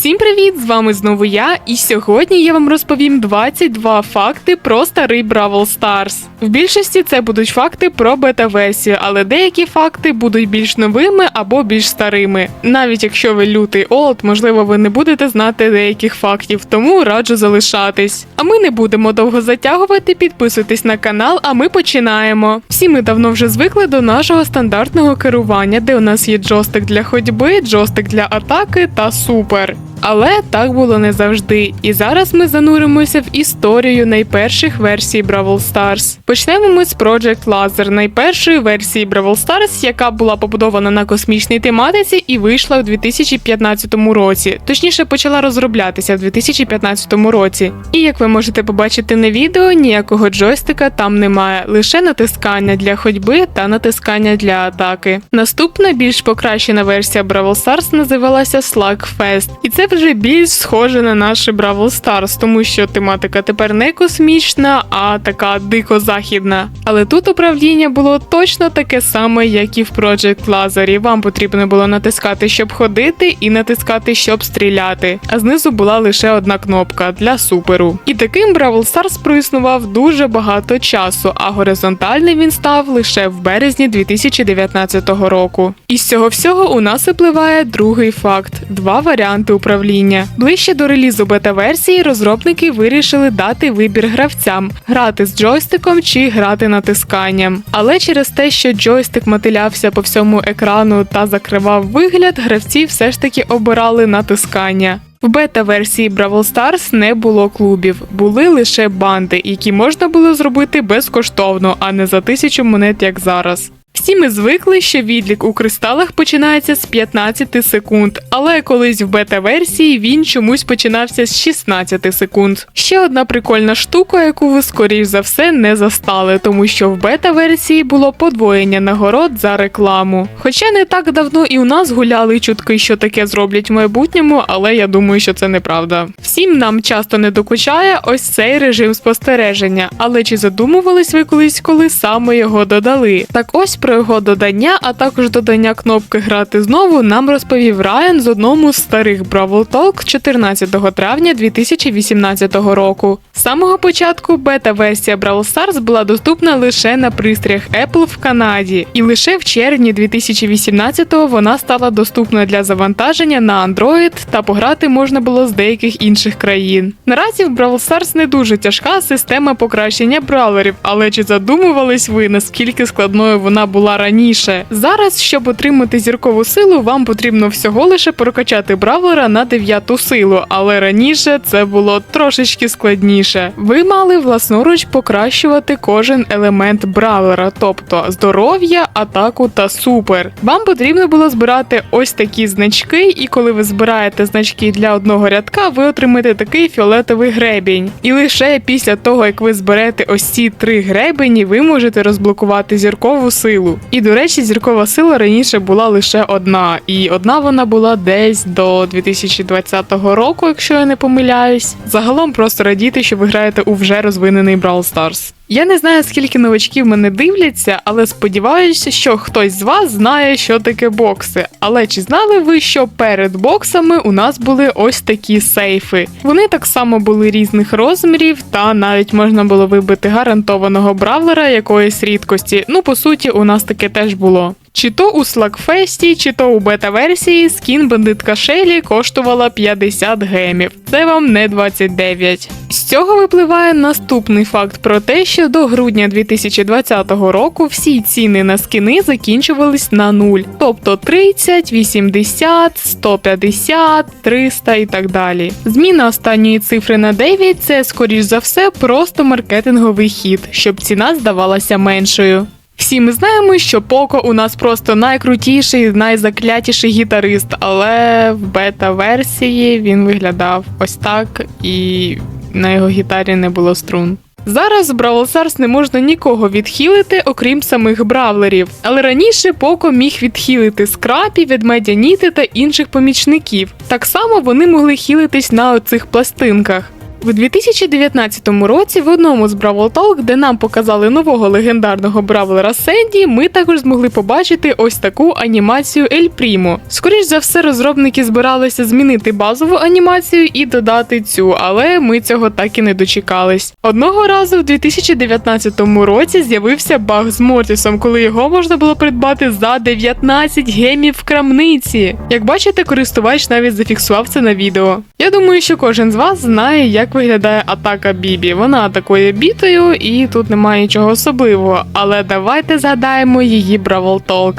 Всім привіт! З вами знову я, і сьогодні я вам розповім 22 факти про старий Бравл Старс. В більшості це будуть факти про бета-версію, але деякі факти будуть більш новими або більш старими. Навіть якщо ви лютий олд, можливо, ви не будете знати деяких фактів, тому раджу залишатись. А ми не будемо довго затягувати, підписуйтесь на канал, а ми починаємо. Всі ми давно вже звикли до нашого стандартного керування, де у нас є джойстик для ходьби, джойстик для атаки та супер. Але так було не завжди. І зараз ми зануримося в історію найперших версій Бравл Старс. Почнемо ми з Project Laser, найпершої версії Бравл Старс, яка була побудована на космічній тематиці і вийшла у 2015 році. Точніше, почала розроблятися в 2015 році. І як ви можете побачити на відео, ніякого джойстика там немає, лише натискання для ходьби та натискання для атаки. Наступна більш покращена версія Бравл Старс називалася Slugfest. І це вже більш схоже на наше Бравл Старс, тому що тематика тепер не космічна, а така дико західна. Але тут управління було точно таке саме, як і в Project Laser. І Вам потрібно було натискати, щоб ходити, і натискати, щоб стріляти. А знизу була лише одна кнопка для суперу. І таким Бравл Старс проіснував дуже багато часу, а горизонтальний він став лише в березні 2019 року. Із цього всього у нас випливає другий факт: два варіанти управління. Ближче до релізу бета-версії розробники вирішили дати вибір гравцям грати з джойстиком чи грати натисканням. Але через те, що джойстик мотилявся по всьому екрану та закривав вигляд, гравці все ж таки обирали натискання. В бета-версії Бравл Старс не було клубів, були лише банди, які можна було зробити безкоштовно, а не за тисячу монет, як зараз. Всі ми звикли, що відлік у кристалах починається з 15 секунд, але колись в бета-версії він чомусь починався з 16 секунд. Ще одна прикольна штука, яку ви скоріш за все не застали, тому що в бета-версії було подвоєння нагород за рекламу. Хоча не так давно і у нас гуляли чутки, що таке зроблять в майбутньому, але я думаю, що це неправда. Всім нам часто не докучає ось цей режим спостереження, але чи задумувались ви колись, коли саме його додали? Так ось про його додання, а також додання кнопки грати знову нам розповів Райан з одному з старих Бравл Talk 14 травня 2018 року. З самого початку бета-версія Brawl Stars була доступна лише на пристроях Apple в Канаді, і лише в червні 2018-го вона стала доступна для завантаження на Android та пограти можна було з деяких інших країн. Наразі в Brawl Stars не дуже тяжка система покращення бравлерів, але чи задумувались ви, наскільки складною вона була раніше? Зараз, щоб отримати зіркову силу, вам потрібно всього лише прокачати бравлера на дев'яту силу, але раніше це було трошечки складніше. Ви мали власноруч покращувати кожен елемент бравлера, тобто здоров'я, атаку та супер. Вам потрібно було збирати ось такі значки, і коли ви збираєте значки для одного рядка, ви отримаєте такий фіолетовий гребінь. І лише після того, як ви зберете ось ці три гребені, ви можете розблокувати зіркову силу. І до речі, зіркова сила раніше була лише одна, і одна вона була десь до 2020 року, якщо я не помиляюсь. Загалом просто радіти, що ви граєте у вже розвинений Brawl Stars. Я не знаю, скільки новачків мене дивляться, але сподіваюся, що хтось з вас знає, що таке бокси. Але чи знали ви, що перед боксами у нас були ось такі сейфи? Вони так само були різних розмірів, та навіть можна було вибити гарантованого бравлера якоїсь рідкості. Ну, по суті, у нас таке теж було. Чи то у Слакфесті, чи то у бета-версії скін бандитка Шелі коштувала 50 гемів. Це вам не 29. З цього випливає наступний факт про те, що до грудня 2020 року всі ціни на скини закінчувались на нуль, тобто 30, 80, 150, 300 і так далі. Зміна останньої цифри на 9 – це скоріш за все просто маркетинговий хід, щоб ціна здавалася меншою. Всі ми знаємо, що Поко у нас просто найкрутіший, найзаклятіший гітарист, але в бета-версії він виглядав ось так, і на його гітарі не було струн. Зараз в Бравл Старс не можна нікого відхилити, окрім самих бравлерів. Але раніше Поко міг відхилити скрапі, ведмедя Ніти та інших помічників. Так само вони могли хілитись на оцих пластинках. В 2019 році в одному з Бравл Talk, де нам показали нового легендарного бравлера Сенді, ми також змогли побачити ось таку анімацію Ель Прімо. Скоріш за все, розробники збиралися змінити базову анімацію і додати цю, але ми цього так і не дочекались. Одного разу в 2019 році з'явився баг з Мортісом, коли його можна було придбати за 19 гемів в крамниці. Як бачите, користувач навіть зафіксував це на відео. Я думаю, що кожен з вас знає, як виглядає атака Бібі. Вона атакує бітою, і тут немає нічого особливого. Але давайте згадаємо її Бравл Толк.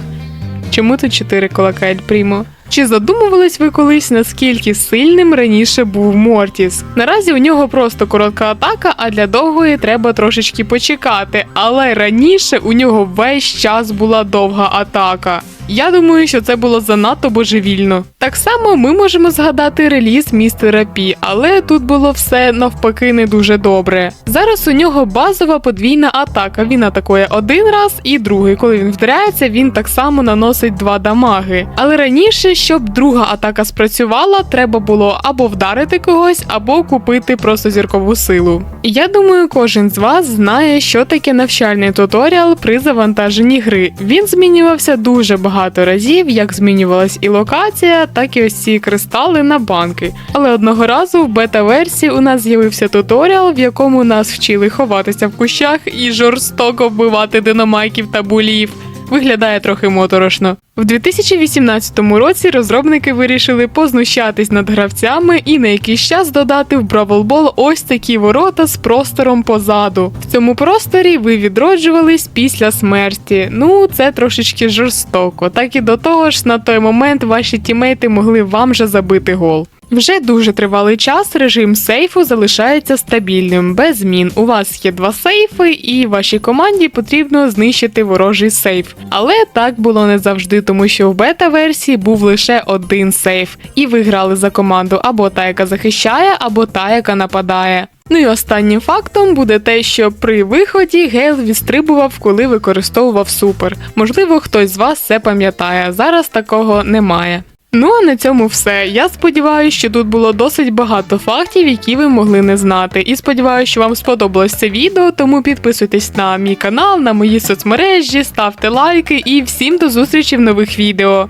Чому тут 4 кулака Ель Прімо? Чи задумувались ви колись, наскільки сильним раніше був Мортіс? Наразі у нього просто коротка атака, а для довгої треба трошечки почекати. Але раніше у нього весь час була довга атака. Я думаю, що це було занадто божевільно. Так само ми можемо згадати реліз містера Пі, але тут було все навпаки не дуже добре. Зараз у нього базова подвійна атака. Він атакує один раз і другий. Коли він вдаряється, він так само наносить два дамаги. Але раніше, щоб друга атака спрацювала, треба було або вдарити когось, або купити просто зіркову силу. Я думаю, кожен з вас знає, що таке навчальний туторіал при завантаженні гри. Він змінювався дуже багато разів, як змінювалась і локація, так і ось ці кристали на банки. Але одного разу в бета-версії у нас з'явився туторіал, в якому нас вчили ховатися в кущах і жорстоко вбивати динамайків та булів. Виглядає трохи моторошно. В 2018 році розробники вирішили познущатись над гравцями і на якийсь час додати в Бравл Ball ось такі ворота з простором позаду. В цьому просторі ви відроджувались після смерті. Ну, це трошечки жорстоко. Так і до того ж, на той момент ваші тімейти могли вам же забити гол. Вже дуже тривалий час режим сейфу залишається стабільним, без змін. У вас є два сейфи, і вашій команді потрібно знищити ворожий сейф. Але так було не завжди, тому що в бета-версії був лише один сейф, і ви грали за команду або та, яка захищає, або та, яка нападає. Ну і останнім фактом буде те, що при виході Гейл відстрибував, коли використовував супер. Можливо, хтось з вас це пам'ятає. Зараз такого немає. Ну а на цьому все. Я сподіваюся, що тут було досить багато фактів, які ви могли не знати. І сподіваюся, що вам сподобалось це відео, тому підписуйтесь на мій канал, на мої соцмережі, ставте лайки і всім до зустрічі в нових відео.